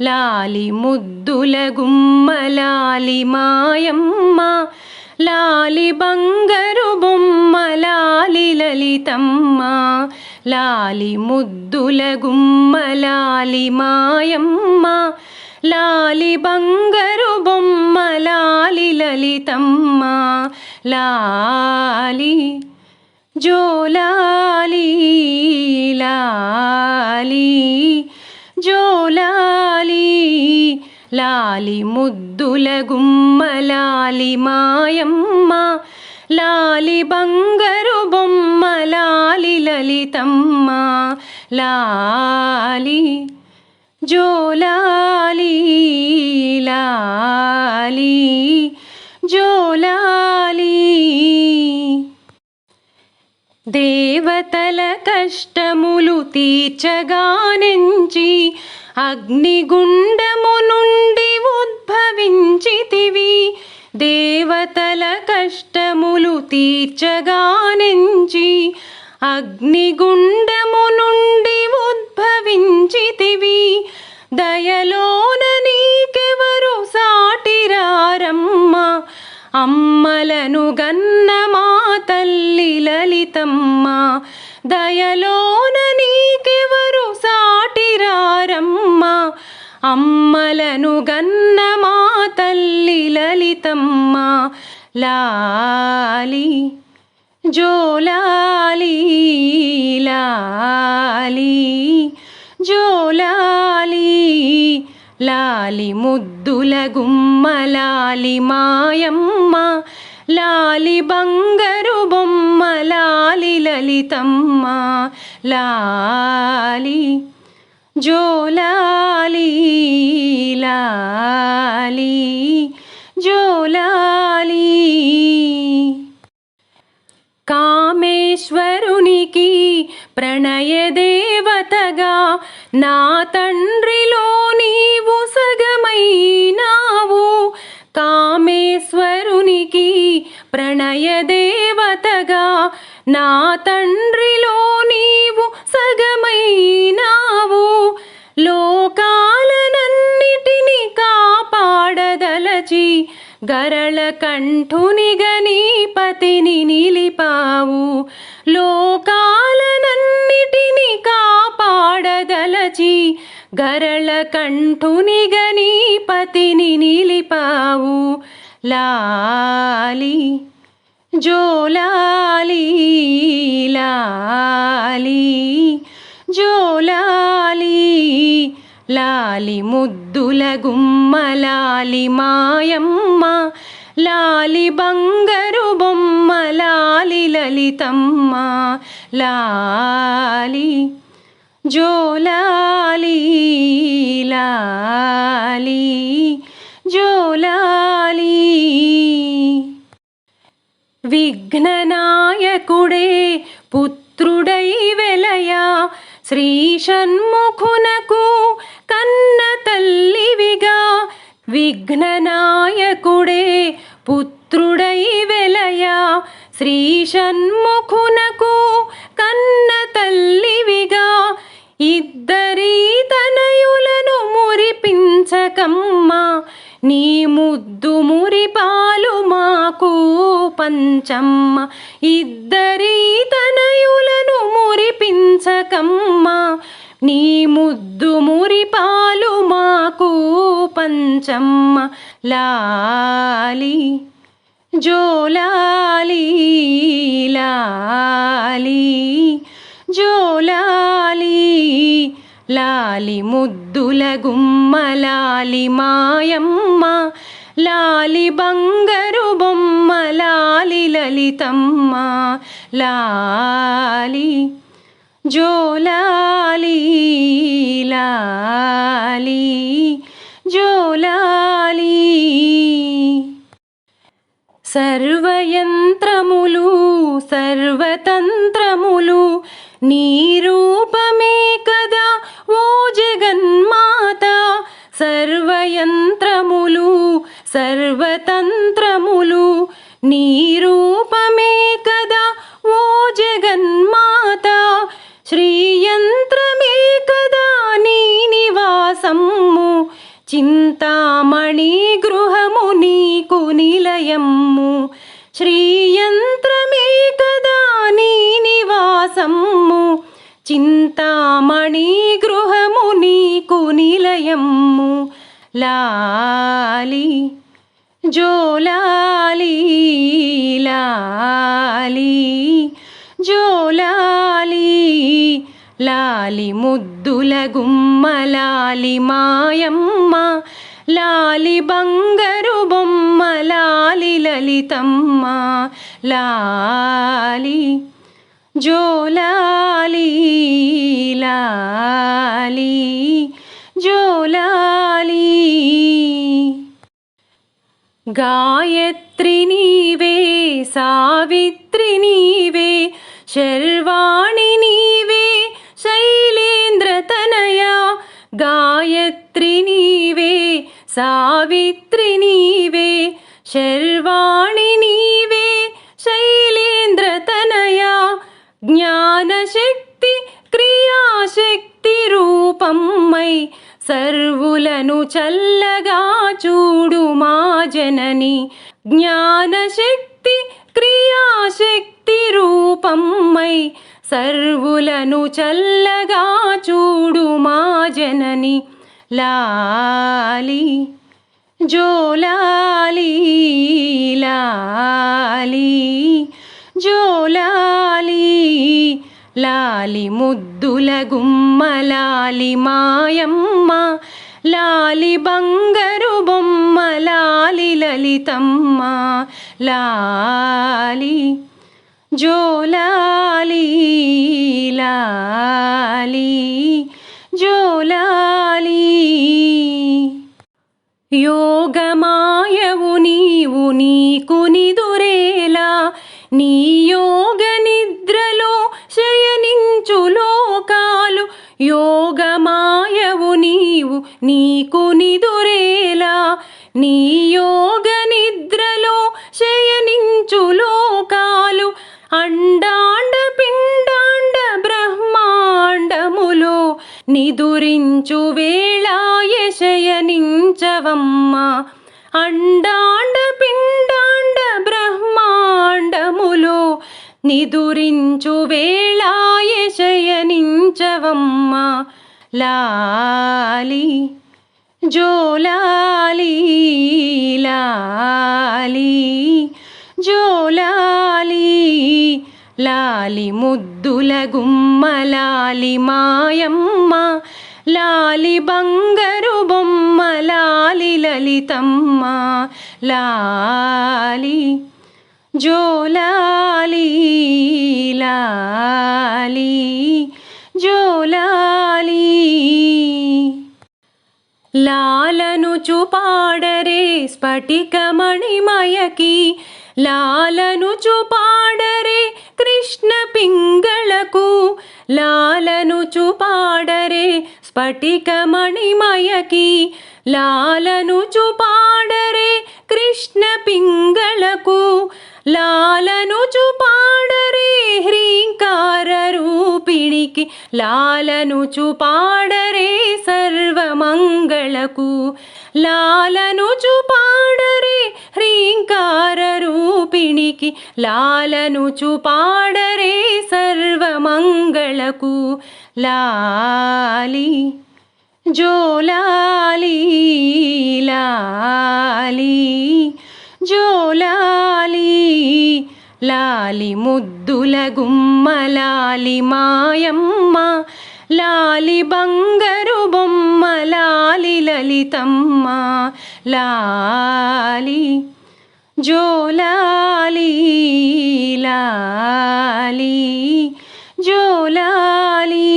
లాలి ముద్దుల గుమ్మలాలి మాయమ్మ లాలి బంగరు బొమ్మ లాలి లలితమ్మ లాలి ముద్దుల గుమ్మలాలి మాయమ్మ లాలి బంగరు బొమ్మ లాలి లలితమ్మ లాలి జోలాలి లాలి జోలాలి లాలి ముద్దుల గుమ్మలాలి మాయమ్మ లాలి బంగరు బొమ్మ లాలి లలితమ్మ లాలి జోలాలి లాలి జోలాలి దేవతల కష్టములు తీర్చగానించి అగ్నిగుండము నుండి ఉద్భవించితివి. దేవతల కష్టములు తీర్చగానించి అగ్నిగుండ అమ్మలను గన్న మా తల్లి లలితమ్మ. లాలి జోలాలి లాలి జోలాలి. లాలి ముద్దుల గుమ్మ లాలి మాయమ్మ. లాలి బంగరు బొమ్మ లాలి లలితమ్మ. లాలి జోలాలి లాలి జోలాలి. కామేశ్వరునికి ప్రణయ దేవతగా నా తండ్రిలో నీవు సగమైనావు. కామేశ్వరునికి ప్రణయ దేవతగా నా తండ్రిలో కాపాడదలచి గరళ కంఠునిగా పతిని నిలిపావు. లోకాలనన్నిటిని కాపాడదలచి గరళ కంఠునిగా పతిని నిలిపావు. లాలి జోలాలి లాలి జోలా లాలి ముద్దుల గుమ్మ లాలి మాయమ్మ లాలి బంగరు బొమ్మ లాలి లలితమ్మ లాలి జోలాలి లాలి జోలాలి. విఘ్ననాయకుడే పుత్రుడై వెలయా శ్రీ షణ్ముఖునకు కన్న తల్లివిగా విఘ్ననాయకుడే పుత్రుడై వెలయా శ్రీ షణ్ముఖునకు కన్న తల్లివిగా ఇద్దరి తనయులను మురిపించకమ్మా నీ ముద్దు మురిపాలు మాకు పంచమ్మ. ఇద్దరి తనయులను మురిపించకమ్మా నీ ముద్దు మురిపాలు మాకు పంచమ్మ లాలి జోలాలి లాలి జోలాలి లాలి ముద్దుల గుమ్మ లాలి మాయమ్మ లాలి బంగరు బొమ్మ లాలి లలితమ్మ లాలి జోలాలి. లాలి జోలాలి సర్వయంత్రములు సర్వతంత్రములు నీ రూపమే కదా ఓ జగన్మాత. సర్వయంత్రములు సర్వతంత్రములు నీ రూపమే గృహము నీకు నిలయము. శ్రీయంత్రమే కదా నీ నివాసము. చింతామణి గృహము నీకు నిలయము. లాలి జోలాలి లాలి జోలాలి. లాలి ముద్దుల గుమ్మ లాలి మాయమ్మ. లాలి బంగారు బొమ్మ లాలి లలితమ్మ లాలి జోలాలి లాలి జోలాలి గాయత్రి నీవే సావిత్రి నీవే శర్వా సర్వులను చల్లగా చూడు మా జనని. జ్ఞానశక్తి క్రియాశక్తి రూపమ్మై సర్వులను చల్లగా చూడు మా జనని. లాలి జోలాలి లాలి జోలా లాలి ముద్దుల గుమ్మ లాలి మాయమ్మ లాలి బంగరు బొమ్మ లాలి లలితమ్మ లాలి జోలాలి లాలి జోలాలి. యోగమాయవు నీవు నీకు నిదురేలా నీ యోగ యోగమాయవు నీవు నీకు నిదురేలా. నీ యోగ నిద్రలో శయనించు లోకాలు అండాండ పిండాండ బ్రహ్మాండములో. నిదురించు వేళాయ శయనించవమ్మా. అండాండ పిండాండ బ్రహ్మాండములో. నిదురించు వేళ శయనించవమ్మ లాలి జోలాలి లాలి జోలాలి లాలి ముద్దుల గుమ్మ లాలి మాయమ్మ లాలి బంగరు బొమ్మ లాలి లలితమ్మ లాలి జోలాలి లాలి జోలాలి. లాలను చూపాడరే స్ఫటికమణిమయకి లాలను చూపాడరే కృష్ణ పింగళకు. లాలను చూపాడరే స్ఫటికమణిమయకి లాలను చూపాడరే కృష్ణ పింగళకు. లాలను చూపాడరే రూపిణికి లాలను చూపాడరే సర్వమంగళకు లాలను చూపాడరే హ్రీంకార రూపిణికి లాలను చూపాడరే సర్వమంగళకు లాలి జోలాలి లాలి జోలాలి లాలి ముద్దుల గుమ్మ లాలి మాయమ్మ లాలి బంగరు బొమ్మ లాలి లలితమ్మ లాలి జోలాలి లాలి జోలాలి.